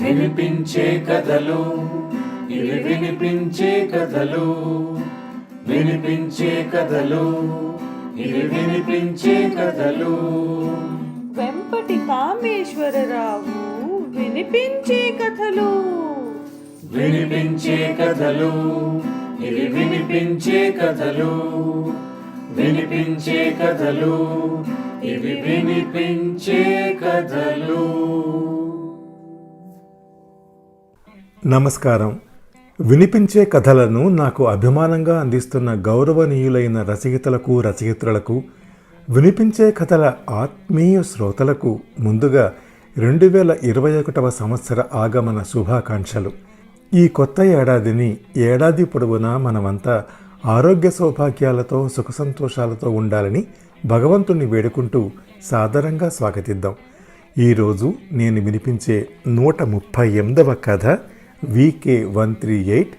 వినిపించే కథలు ఇవి వినిపించే కథలు. వినిపించే కథలు ఇవి వినిపించే కథలు. వెంపటి కామేశ్వరరావు వినిపించే కథలు. వినిపించే కథలు ఇవి వినిపించే కథలు. వినిపించే కథలు ఇవి వినిపించే కథలు. నమస్కారం. వినిపించే కథలను నాకు అభిమానంగా అందిస్తున్న గౌరవనీయులైన రచయితలకు రచయిత్రులకు వినిపించే కథల ఆత్మీయ శ్రోతలకు ముందుగా రెండు వేల ఇరవై ఒకటవ సంవత్సర ఆగమన శుభాకాంక్షలు. ఈ కొత్త ఏడాదిని ఏడాది పొడవునా మనమంతా ఆరోగ్య సౌభాగ్యాలతో సుఖ సంతోషాలతో ఉండాలని భగవంతుణ్ణి వేడుకుంటూ సాదరంగా స్వాగతిద్దాం. ఈరోజు నేను వినిపించే నూట ముప్పై ఎనిమిదవ కథ వికే వన్ త్రీ ఎయిట్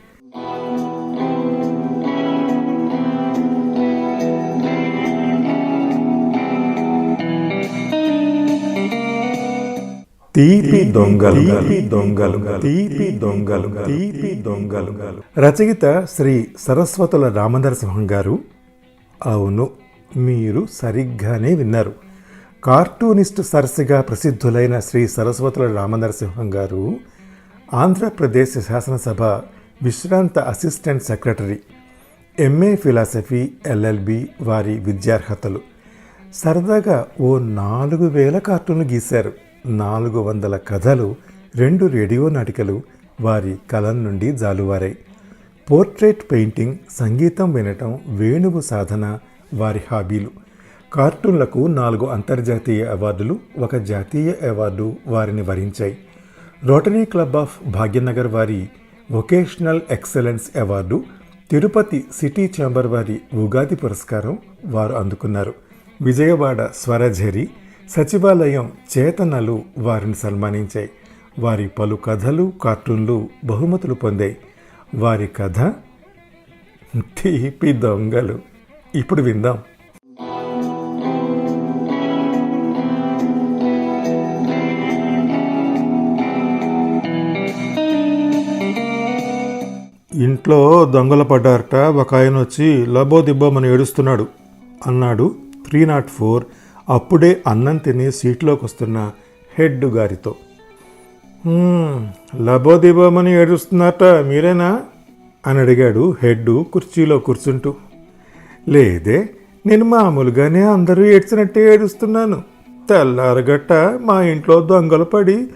తీపి దొంగలు తీపి దొంగలు తీపి దొంగలు తీపి దొంగలు రచయిత శ్రీ సరస్వతుల రామనరసింహం గారు. అవును మీరు సరిగ్గానే విన్నారు. కార్టూనిస్ట్ సరస్సుగా ప్రసిద్ధులైన శ్రీ సరస్వతుల రామనరసింహం గారు ఆంధ్రప్రదేశ్ శాసనసభ విశ్రాంత assistant secretary MA philosophy LLB వారి విద్యార్హతలు. సరదాగా ఓ నాలుగు వేల కార్టూన్లు గీశారు. నాలుగు వందల కథలు రెండు రేడియో నాటికలు వారి కలం నుండి జాలువారాయి. పోర్ట్రేట్ పెయింటింగ్ సంగీతం వినటం వేణువు సాధన వారి హాబీలు. కార్టూన్లకు నాలుగు అంతర్జాతీయ అవార్డులు ఒక జాతీయ అవార్డు వారిని వరించాయి. రోటరీ క్లబ్ ఆఫ్ భాగ్యనగర్ వారి vocational excellence award Tirupati city chamber వారి ఉగాది పురస్కారం వారు అందుకున్నారు. విజయవాడ స్వరఝరి సచివాలయం చేతనలు వారిని సన్మానించాయి. వారి పలు కథలు కార్టూన్లు బహుమతులు పొందాయి. వారి కథ తీపి దొంగలు. ఇప్పుడు విందాం. ఇంట్లో దొంగలు పడ్డారట ఒక ఆయన వచ్చి లబో దిబ్బోమని ఏడుస్తున్నాడు అన్నాడు. త్రీ నాట్ ఫోర్ అప్పుడే అన్నం తిని సీట్లోకి వస్తున్న హెడ్ గారితో. లబో దిబ్బోమని ఏడుస్తున్నారట మీరేనా? అని అడిగాడు హెడ్ కుర్చీలో కూర్చుంటూ. లేదే నేను మామూలుగానే అందరూ ఏడ్చినట్టే ఏడుస్తున్నాను. తెల్లారగట్ట మా ఇంట్లో దొంగలు పడి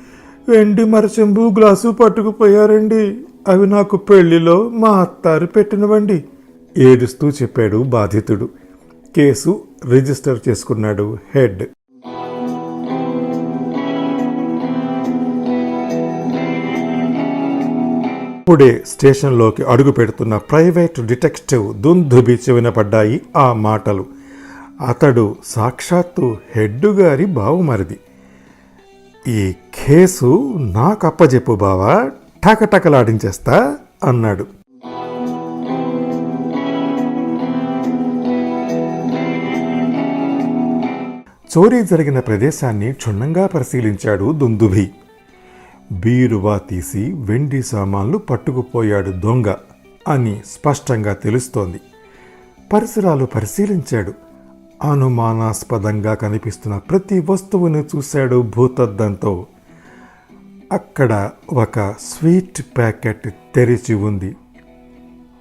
వెండి మరచెంబు గ్లాసు పట్టుకుపోయారండి. అవి నాకు పెళ్ళిలో మా అత్తారు పెట్టినవండి. ఏడుస్తూ చెప్పాడు బాధితుడు. కేసు రిజిస్టర్ చేసుకున్నాడు హెడ్. ఇప్పుడే స్టేషన్లోకి అడుగు పెడుతున్న ప్రైవేట్ డిటెక్టివ్ దుందుబి వినపడ్డాయి ఆ మాటలు. అతడు సాక్షాత్తు హెడ్డుగారి గారి బావుమరిది. ఈ కేసు నాకు అప్పజెప్పు బావా. టకటకలాడించేస్తా అన్నాడు. చోరీ జరిగిన ప్రదేశాన్ని క్షుణ్ణంగా పరిశీలించాడు దుందుభి. బీరువా తీసి వెండి సామాన్లు పట్టుకుపోయాడు దొంగ అని స్పష్టంగా తెలుస్తోంది. పరిసరాలు పరిశీలించాడు. అనుమానాస్పదంగా కనిపిస్తున్న ప్రతి వస్తువును చూశాడు భూతద్దంతో. అక్కడ ఒక స్వీట్ ప్యాకెట్ తెరిచి ఉంది.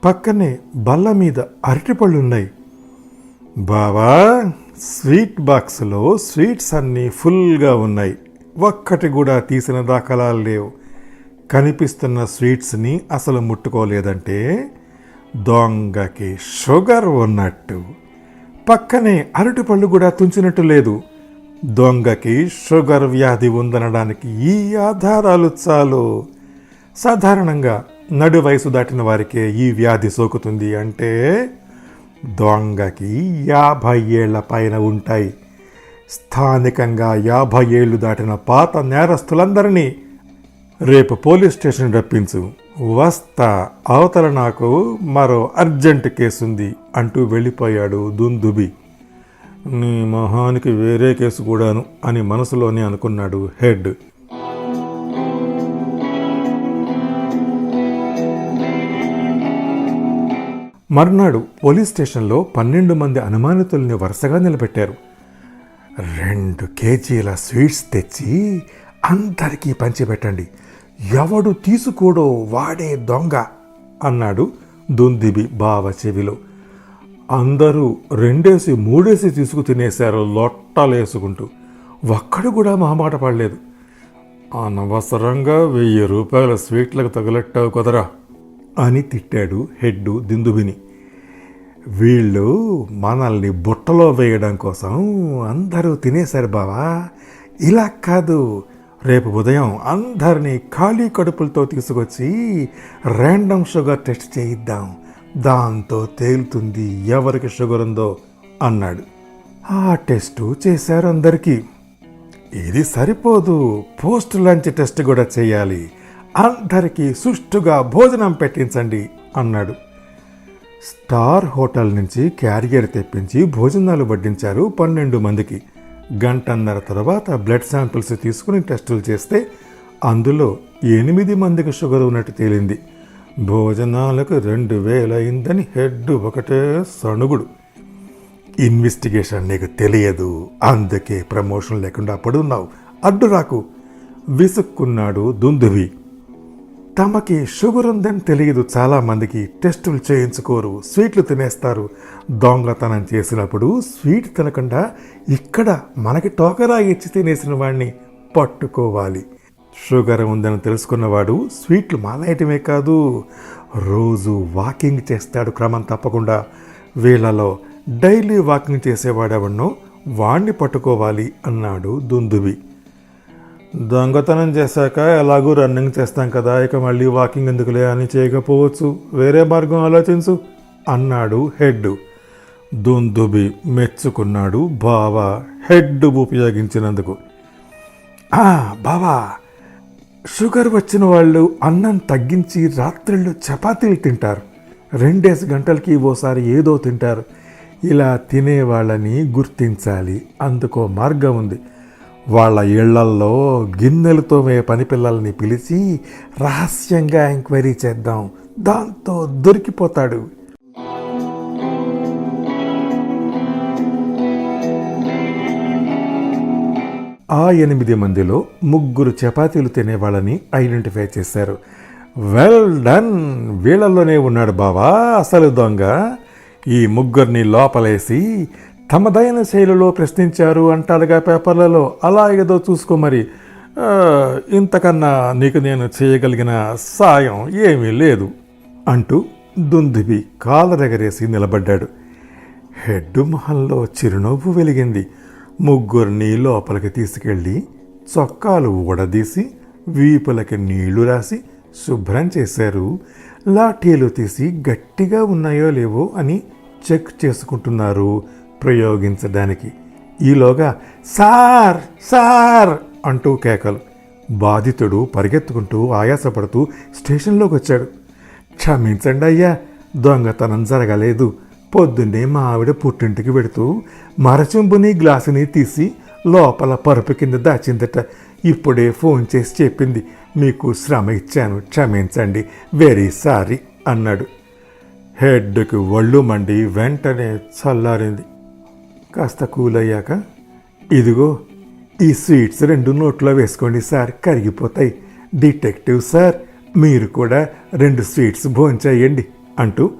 పక్కనే బల్ల మీద అరటిపళ్ళున్నాయి. బావా స్వీట్ బాక్స్లో స్వీట్స్ అన్నీ ఫుల్గా ఉన్నాయి. ఒక్కటి కూడా తీసిన దాఖలాలు లేవు. కనిపిస్తున్న స్వీట్స్ని అసలు ముట్టుకోలేదంటే దొంగకి షుగర్ ఉన్నట్టు. పక్కనే అరటిపళ్ళు కూడా తుంచినట్టు లేదు. దొంగకి షుగర్ వ్యాధి ఉందనడానికి ఈ ఆధారాలు చాలు. సాధారణంగా నడు వయసు దాటిన వారికే ఈ వ్యాధి సోకుతుంది అంటే దొంగకి యాభై ఏళ్ళ పైన ఉంటాయి. స్థానికంగా యాభై ఏళ్ళు దాటిన పాత నేరస్తులందరినీ రేపు పోలీస్ స్టేషన్ రప్పించు. వస్తా అవతల నాకు మరో అర్జెంట్ కేసుంది అంటూ వెళ్ళిపోయాడు దుందుబి. నీ మొహానికి వేరే కేసు కూడాను అని మనసులోనే అనుకున్నాడు హెడ్. మర్నాడు పోలీస్ స్టేషన్లో పన్నెండు మంది అనుమానితుల్ని వరుసగా నిలబెట్టారు. రెండు కేజీల స్వీట్స్ తెచ్చి అందరికీ పంచిపెట్టండి. ఎవడు తీసుకోడో వాడే దొంగ అన్నాడు దుందిబి బావ చెవిలో. అందరూ రెండేసి మూడేసి తీసుకు తినేశారు లొట్టలేసుకుంటూ ఒక్కడు కూడా మహమాట పడలేదు. అనవసరంగా వెయ్యి రూపాయల స్వీట్లకు తగులెట్టావు కుదరా అని తిట్టాడు హెడ్ దిందుబిని. వీళ్ళు మనల్ని బుట్టలో వేయడం కోసం అందరూ తినేశారు బావా. ఇలా కాదు రేపు ఉదయం అందరినీ ఖాళీ కడుపులతో తీసుకొచ్చి ర్యాండమ్ షుగర్ టెస్ట్ చేయిద్దాం. దాంతో తేలుతుంది ఎవరికి షుగర్ ఉందో అన్నాడు. ఆ టెస్టు చేశారు అందరికీ. ఇది సరిపోదు పోస్ట్ లంచ్ టెస్ట్ కూడా చేయాలి. అందరికీ సుష్టుగా భోజనం పెట్టించండి అన్నాడు. స్టార్ హోటల్ నుంచి క్యారియర్ తెప్పించి భోజనాలు వడ్డించారు పన్నెండు మందికి. గంటన్నర తర్వాత బ్లడ్ శాంపిల్స్ తీసుకుని టెస్టులు చేస్తే అందులో ఎనిమిది మందికి షుగర్ ఉన్నట్టు తేలింది. భోజనాలకు రెండు వేలైందని హెడ్ ఒకటే సణుగుడు. ఇన్వెస్టిగేషన్ నీకు తెలియదు అందుకే ప్రమోషన్ లేకుండా పడున్నావు. అడ్డు రాకు విసుక్కున్నాడు దుందువి. తమకి షుగర్ ఉందని తెలియదు చాలామందికి టెస్టులు చేయించుకోరు స్వీట్లు తినేస్తారు. దొంగతనం చేసినప్పుడు స్వీట్ తినకుండా ఇక్కడ మనకి టోకరా ఇచ్చి తినేసిన వాడిని పట్టుకోవాలి. షుగర్ ఉందని తెలుసుకున్నవాడు స్వీట్లు మానేయటమే కాదు రోజు వాకింగ్ చేస్తాడు క్రమం తప్పకుండా. వీళ్ళలో డైలీ వాకింగ్ చేసేవాడెవన్నో వాణ్ణి పట్టుకోవాలి అన్నాడు దుందుబి. దొంగతనం చేశాక ఎలాగూ రన్నింగ్ చేస్తాం కదా ఇక మళ్ళీ వాకింగ్ ఎందుకులే అని చేయకపోవచ్చు. వేరే మార్గం ఆలోచించు అన్నాడు హెడ్. దుందుబి మెచ్చుకున్నాడు బావా హెడ్ ఉపయోగించినందుకు. బావా షుగర్ వచ్చిన వాళ్ళు అన్నం తగ్గించి రాత్రిళ్ళు చపాతీలు తింటారు. రెండేసి గంటలకి ఓసారి ఏదో తింటారు. ఇలా తినేవాళ్ళని గుర్తించాలి. అందుకో మార్గం ఉంది. వాళ్ళ ఇళ్ళల్లో గిన్నెలతో మే పని పిల్లల్ని పిలిచి రహస్యంగా ఎంక్వైరీ చేద్దాం. దాంతో దొరికిపోతాడు. ఆ ఎనిమిది మందిలో ముగ్గురు చపాతీలు తినేవాళ్ళని ఐడెంటిఫై చేశారు. Well done! వీళ్ళల్లోనే ఉన్నాడు బావా అసలు దొంగ. ఈ ముగ్గురిని లోపలేసి తమదైన శైలిలో ప్రశ్నించారు అంటారుగా పేపర్లలో. అలా ఏదో చూసుకో మరి. ఇంతకన్నా నీకు నేను చేయగలిగిన సాయం ఏమీ లేదు అంటూ దుందుబి కాలరెగరేసి నిలబడ్డాడు. హెడ్ మొహంలో చిరునవ్వు వెలిగింది. ముగ్గురిని లోపలికి తీసుకెళ్ళి చొక్కాలు ఊడదీసి వీపులకి నీళ్ళు రాసి శుభ్రం చేశారు. లాఠీలు తీసి గట్టిగా ఉన్నాయో లేవో అని చెక్ చేసుకుంటున్నారు ప్రయోగించడానికి. ఈలోగా సార్ సార్ అంటూ కేకలు. బాధితుడు పరిగెత్తుకుంటూ ఆయాసపడుతూ స్టేషన్లోకి వచ్చాడు క్షమించండి అయ్యా దొంగతనం జరగలేదు. పొద్దున్నే మా ఆవిడ పుట్టింటికి వెడుతూ మరచెంబుని గ్లాసుని తీసి లోపల పరుపు కింద దాచిందట. ఇప్పుడే ఫోన్ చేసి చెప్పింది మీకు శ్రమ ఇచ్చాను క్షమించండి వెరీ సారీ అన్నాడు. హెడ్కి ఒళ్ళు మండి వెంటనే చల్లారింది. కాస్త కూల్ అయ్యాక ఇదిగో ఈ స్వీట్స్ రెండు నోట్లో వేసుకోండి సార్ కరిగిపోతాయి. డిటెక్టివ్ సార్ మీరు కూడా రెండు స్వీట్స్ భోంచేయండి అంటూ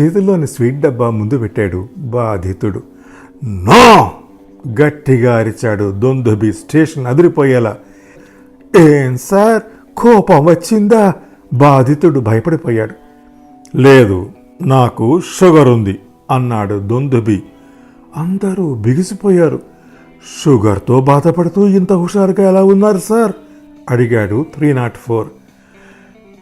చేతిలోని స్వీట్ డబ్బా ముందు పెట్టాడు బాధితుడు. నో! గట్టిగా అరిచాడు దొందుబి స్టేషన్ అదిరిపోయేలా. ఏం సార్? కోపం వచ్చిందా? బాధితుడు భయపడిపోయాడు. లేదు నాకు షుగర్ ఉంది అన్నాడు దొందుబి. అందరూ బిగిసిపోయారు. షుగర్తో బాధపడుతూ ఇంత హుషారుగా ఎలా ఉన్నారు సార్? అడిగాడు త్రీ నాట్ ఫోర్.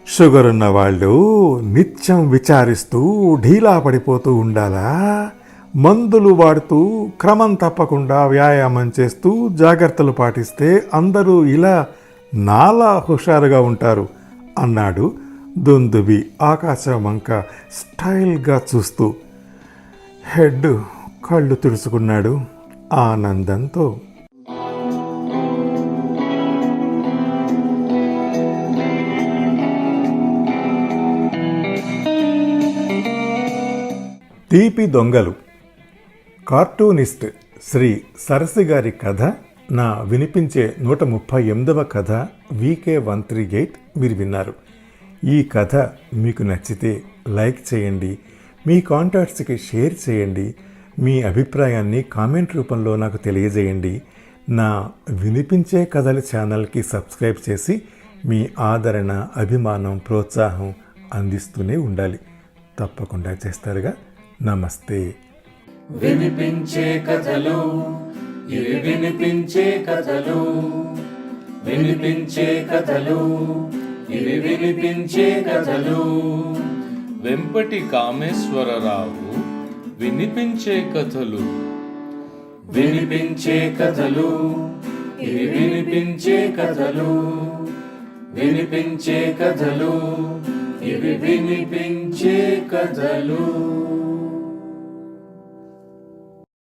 షుగర్ ఉన్న వాళ్ళు నిత్యం విచారిస్తూ ఢీలా పడిపోతూ ఉండాలా? మందులు వాడుతూ క్రమం తప్పకుండా వ్యాయామం చేస్తూ జాగ్రత్తలు పాటిస్తే అందరూ ఇలా నాలా హుషారుగా ఉంటారు అన్నాడు దుందుబి ఆకాశం వంక స్టైల్గా చూస్తూ. హెడ్ కళ్ళు తుడుచుకున్నాడు ఆనందంతో. తీపి దొంగలు. కార్టూనిస్ట్ శ్రీ సరసి గారి కథ నా వినిపించే నూట ముప్పై ఎనిమిదవ కథ వీకే వన్ త్రీ ఎయిట్ మీరు విన్నారు. ఈ కథ మీకు నచ్చితే లైక్ చేయండి మీ కాంటాక్ట్స్కి షేర్ చేయండి మీ అభిప్రాయాన్ని కామెంట్ రూపంలో నాకు తెలియజేయండి. నా వినిపించే కథల ఛానల్కి సబ్స్క్రైబ్ చేసి మీ ఆదరణ అభిమానం ప్రోత్సాహం అందిస్తూనే ఉండాలి. తప్పకుండా చేస్తారుగా. నమస్తే. వినిపించే కథలు ఇవి వినిపించే కథలు. వినిపించే కథలు ఇవి వినిపించే కథలు. వెంపటి కామేశ్వరరావు వినిపించే కథలు. వినిపించే కథలు ఇవి వినిపించే కథలు. వినిపించే కథలు ఇవి వినిపించే కథలు.